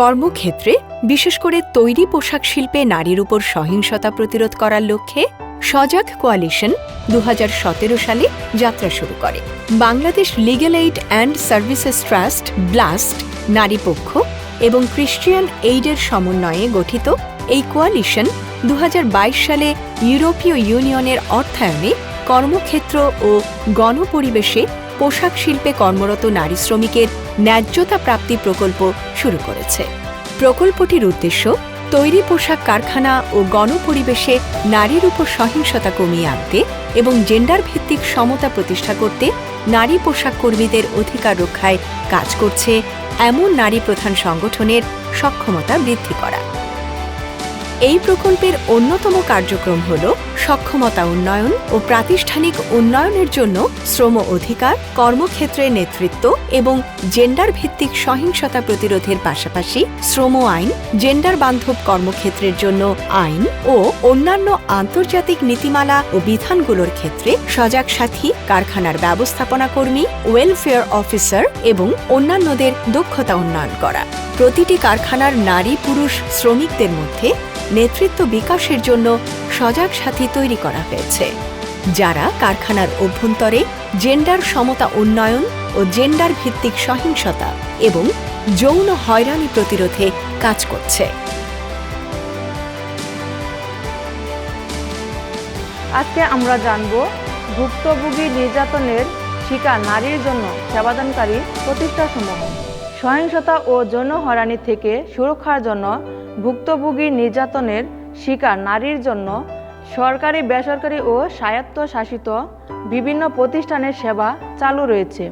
কর্মক্ষেত্রে, বিশেষ করে তৈরি পোশাক শিল্পে নারীর উপর সহিংসতা প্রতিরোধ করার লক্ষ্যে সজাগ কোয়ালিশন দু হাজার সতেরো সালে যাত্রা শুরু করে। Bangladesh Legal Aid and Services Trust, BLAST Naripokkho এবং ক্রিশ্চিয়ান এইডের সমন্বয়ে গঠিত এই কোয়ালিশন দু হাজার বাইশ সালে ইউরোপীয় ইউনিয়নের অর্থায়নে কর্মক্ষেত্র ও গণপরিবেশে পোশাক শিল্পে কর্মরত নারী শ্রমিকের ন্যায্যতা প্রাপ্তি প্রকল্প শুরু করেছে। প্রকল্পটির উদ্দেশ্য, তৈরি পোশাক কারখানা ও গণপরিবেশে নারীর উপর সহিংসতা কমিয়ে আনতে এবং জেন্ডার ভিত্তিক সমতা প্রতিষ্ঠা করতে নারী পোশাক কর্মীদের অধিকার রক্ষায় কাজ করছে এমন নারী প্রধান সংগঠনের সক্ষমতা বৃদ্ধি করা। এই প্রকল্পের অন্যতম কার্যক্রম হল সক্ষমতা উন্নয়ন ও প্রাতিষ্ঠানিক উন্নয়নের জন্য শ্রম অধিকার কর্মক্ষেত্রের নেতৃত্ব এবং জেন্ডার ভিত্তিক সহিংসতা প্রতিরোধের পাশাপাশি শ্রম আইন, জেন্ডার বান্ধব কর্মক্ষেত্রের জন্য আইন ও অন্যান্য আন্তর্জাতিক নীতিমালা ও বিধানগুলোর ক্ষেত্রে সজাগ সাথী, কারখানার ব্যবস্থাপনা কর্মী ওয়েলফেয়ার অফিসার এবং অন্যান্যদের দক্ষতা উন্নয়ন করা। প্রতিটি কারখানার নারী পুরুষ শ্রমিকদের মধ্যে নেতৃত্ব বিকাশের জন্য সজাগ সাথী তৈরি করা হয়েছে, যারা কারখানার অভ্যন্তরে জেন্ডার সমতা উন্নয়ন ও জেন্ডার ভিত্তিক সহিংসতা এবং যৌন হয়রানি প্রতিরোধে কাজ করছে। আজকে আমরা জানব ভুক্তভোগী নির্যাতনের শিকার নারীর জন্য সেবাদানকারী প্রতিষ্ঠানসমূহ সহিংসতা ও যৌন হয়রানি থেকে সুরক্ষার জন্য ভুক্তভোগী নির্যাতনের শিকার নারীর জন্য সরকারি, বেসরকারি ও স্বায়ত্তশাসিত বিভিন্ন প্রতিষ্ঠানের সেবা চালু রয়েছে।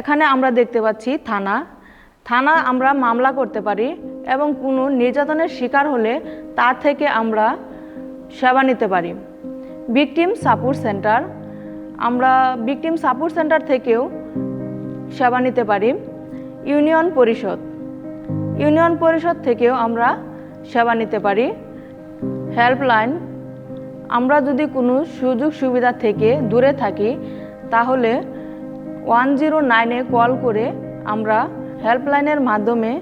এখানে আমরা দেখতে পাচ্ছি থানা। থানা আমরা মামলা করতে পারি এবং কোনো নির্যাতনের শিকার হলে তার থেকে আমরা সেবা নিতে পারি। Victim support centre. আমরা ভিকটিম সাপোর্ট সেন্টার থেকেও সেবা নিতে পারি। ইউনিয়ন পরিষদ। ইউনিয়ন পরিষদ থেকেও আমরা সেবা নিতে পারি। হেল্পলাইন, আমরা যদি কোনো সুযোগ সুবিধা থেকে দূরে থাকি, তাহলে ওয়ান জিরো নাইনে কল করে আমরা হেল্পলাইনের মাধ্যমে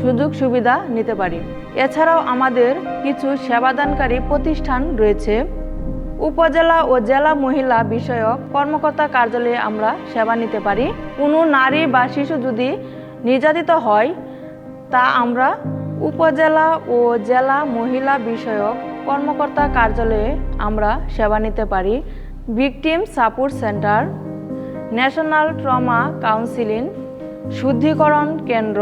সুযোগ সুবিধা নিতে পারি। এছাড়াও আমাদের কিছু সেবাদানকারী প্রতিষ্ঠান রয়েছে। উপজেলা ও জেলা মহিলা বিষয়ক কর্মকর্তা কার্যালয়ে আমরা সেবা নিতে পারি। কোনো নারী বা শিশু যদি নির্যাতিত হয় তা আমরা উপজেলা ও জেলা মহিলা বিষয়ক কর্মকর্তা কার্যালয়ে আমরা সেবা নিতে পারি। Victim support centre, national trauma counselling, শুদ্ধিকরণ কেন্দ্র,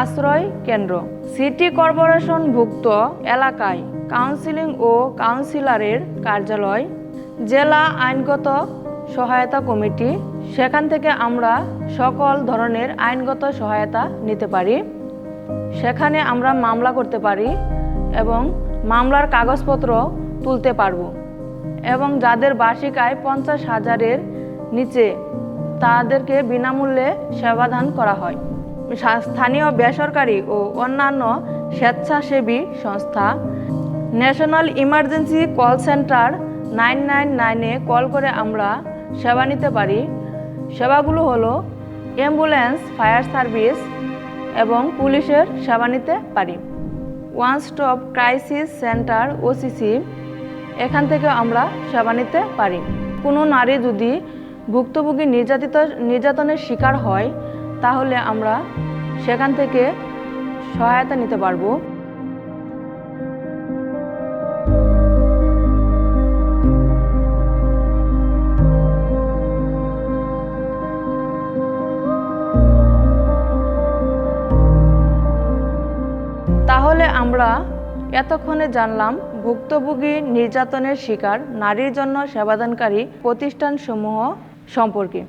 আশ্রয় কেন্দ্র। সিটি কর্পোরেশনভুক্ত এলাকায় কাউন্সিলিং ও কাউন্সিলরের কার্যালয়, জেলা আইনগত সহায়তা কমিটি। সেখান থেকে আমরা সকল ধরনের আইনগত সহায়তা নিতে পারি। সেখানে আমরা মামলা করতে পারি এবং মামলার কাগজপত্র তুলতে পারব। এবং যাদের বার্ষিক আয় পঞ্চাশ হাজারের নিচে, তাদেরকে বিনামূল্যে সেবাদান করা হয়। স্থানীয় বেসরকারি ও অন্যান্য স্বেচ্ছাসেবী সংস্থা national emergency call centre nine nine নাইনে কল করে আমরা সেবা নিতে পারি। সেবাগুলো হলো অ্যাম্বুলেন্স, ফায়ার সার্ভিস এবং পুলিশের নিতে পারি। One stop crisis centre OCC এখান থেকে আমরা সেবা নিতে পারি। কোনো নারী যদি ভুক্তভোগী নির্যাতিত, নির্যাতনের শিকার হয়, তাহলে আমরা সেখান থেকে সহায়তা নিতে পারব। তাহলে আমরা এতক্ষণে জানলাম ভুক্তভোগী নির্যাতনের শিকার নারীর জন্য সেবাদানকারী প্রতিষ্ঠানসমূহ সম্পর্কে।